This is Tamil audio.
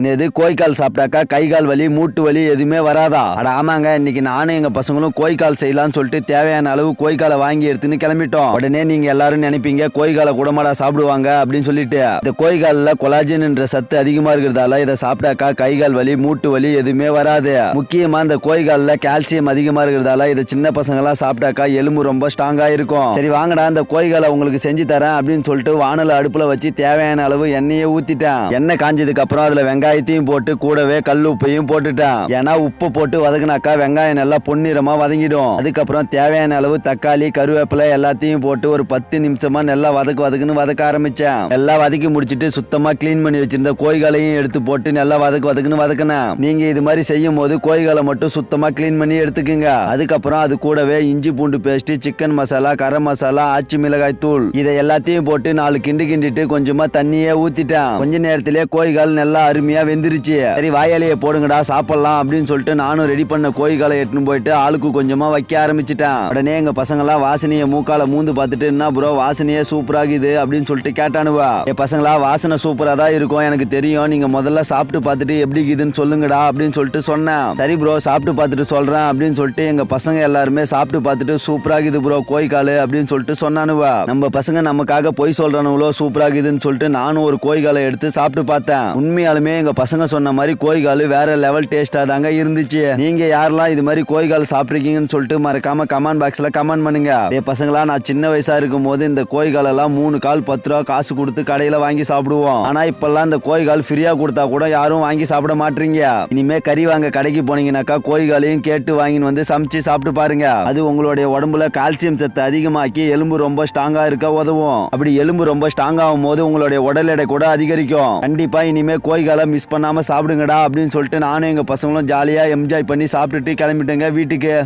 இது கோய்க்கால் சாப்பிட்டாக்கா கை கால் வலி மூட்டு வலி எதுவுமே வராதா? அட ஆமாங்க இன்னைக்கு நானும் எங்க பசங்களும் கோய்க்கால் செய்யலாம்னு சொல்லிட்டு தேவையான அளவு கோய்க்காலை வாங்கி எடுத்துன்னு கிளம்பிட்டோம். உடனே நீங்க எல்லாரும் நினைப்பீங்க கோய்காலை கூடமாடா சாப்பிடுவாங்க அப்படின்னு சொல்லிட்டு. இந்த கோய்காலில் கொலாஜன்ன்ற சத்து அதிகமா இருக்கிறதால இதை சாப்பிட்டாக்கா கை கால் வலி மூட்டு வலி எதுவுமே வராது. முக்கியமா இந்த கோய்காலில் கால்சியம் அதிகமா இருக்கிறதால இதை சின்ன பசங்க எல்லாம் சாப்பிட்டாக்கா எலும்பு ரொம்ப ஸ்ட்ராங்கா இருக்கும். சரி வாங்கடா இந்த கோய்காலை உங்களுக்கு செஞ்சு தரேன் அப்படின்னு சொல்லிட்டு வானல அடுப்புல வச்சு தேவையான அளவு எண்ணெயை ஊத்திட்டேன். எண்ணெய் காஞ்சதுக்கு அப்புறம் அதுல வெங்காயத்தையும் போட்டு கூடவே கல் உப்பையும் போட்டுட்டேன். ஏன்னா உப்பு போட்டு வதக்குனாக்கா வெங்காயம் நல்லா பொன்னிறமா வதங்கிடும். அதுக்கப்புறம் தேவையான அளவு தக்காளி கருவேப்பிலை எல்லாத்தையும் போட்டு ஒரு பத்து நிமிஷமா நல்லா வதக்கு வதக்குன்னு வதக்க ஆரம்பிச்சேன். எல்லாம் வதக்கி முடிச்சிட்டு சுத்தமா கிளீன் பண்ணி வச்சிருந்த கோய்களையும் எடுத்து போட்டு நல்லா வதக்கு வதக்குன்னு வதக்கினேன். நீங்க இது மாதிரி செய்யும் போது கோய்களை மட்டும் சுத்தமா கிளீன் பண்ணி எடுத்துக்கோங்க. அதுக்கப்புறம் அது கூடவே இஞ்சி பூண்டு பேஸ்ட் சிக்கன் மசாலா கரம் மசாலா ஆச்சி மிளகாய் தூள் இதை எல்லாத்தையும் போட்டு நாலு கிண்டு கிண்டிட்டு கொஞ்சமா தண்ணியே ஊத்திட்டேன். கொஞ்ச நேரத்திலே கோய்கள் நல்லா அருமையா வெந்துருச்சு. சரி வாயாலேயே போடுங்கடா சாப்பிடலாம் அப்படின்னு சொல்லிட்டு நானும் ரெடி பண்ண கோய்காலை எடுத்துன்னு போயிட்டு ஆளுக்கு கொஞ்சமா வைக்க ஆரம்பிச்சிட்டேன். உடனே எங்க பசங்களாம் வாசனையை மூக்கால மூந்து பார்த்துட்டு என்ன ப்ரோ வாசனையே சூப்பராகுது அப்படின்னு சொல்லிட்டு கேட்டானுவா. என் பசங்களா வாசனை சூப்பரா தான் இருக்கும். எனக்கு தெரியும். நீங்க முதல்ல சாப்பிட்டு பார்த்துட்டு எப்படி இருக்குதுன்னு சொல்லுங்கடா அப்படின்னு சொல்லிட்டு சொன்னேன். சரி ப்ரோ சாப்பிட்டு பார்த்துட்டு சொல்றேன் அப்படின்னு சொல்லிட்டு எங்க பசங்க எல்லாருமே சாப்பிட்டு பார்த்துட்டு சூப்பராகுது ப்ரோ கோய்கால் அப்படின்னு சொல்லிட்டு சொன்னானுவா. நம்ம பசங்க நமக்காக பொய் சொல்றானுங்களோ சூப்பராகுதுன்னு சொல்லிட்டு நானும் ஒரு கோய்காலை எடுத்து சாப்பிட்டு பார்த்தேன். உண்மையாலுமே எங்க பசங்க சொன்ன மாதிரி கோய்கால் வேற லெவல் டேஸ்டா தாங்க இருந்துச்சு. நீங்க யாரெல்லாம் இது மாதிரி கோய்கால் சாப்பிட்ருக்கீங்கன்னு சொல்லிட்டு மறக்காம கமெண்ட் பாக்ஸ்ல கமெண்ட் பண்ணுங்க. ஏ பசங்களா நான் சின்ன வயசா இருக்கும் போது இந்த கோய்கால் எல்லாம் மூணு கால் பத்து ரூபா காசு கொடுத்து கடையில வாங்கி சாப்பிடுவோம். ஆனா இப்பெல்லாம் இந்த கோய்கால் ஃப்ரீயா கொடுத்தா கூட யாரும் வாங்கி சாப்பிட மாட்டீங்க. இனிமே கறி வாங்க கடைக்கு போனீங்கன்னாக்கா கோய்காலையும் கேட்டு வாங்கின்னு வந்து சமைச்சு சாப்பிட்டு பாருங்க. அது உங்களுடைய உடம்புல கால்சியம் சத்து அதிகமாக்கி எலும்பு ரொம்ப ஸ்ட்ராங்கா இருக்க உதவும். அப்படி எலும்பு ரொம்ப ஸ்ட்ராங் ஆகும் போது உங்களுடைய உடல் எடை கூட அதிகரிக்கும். கண்டிப்பா இனிமே கோய்காலம் மிஸ் பண்ணாமல் சாப்பிடுங்கடா அப்படின்னு சொல்லிட்டு நானும் எங்கள் பசங்களும் ஜாலியாக என்ஜாய் பண்ணி சாப்பிட்டுட்டு கிளம்பிட்டேங்க வீட்டுக்கு.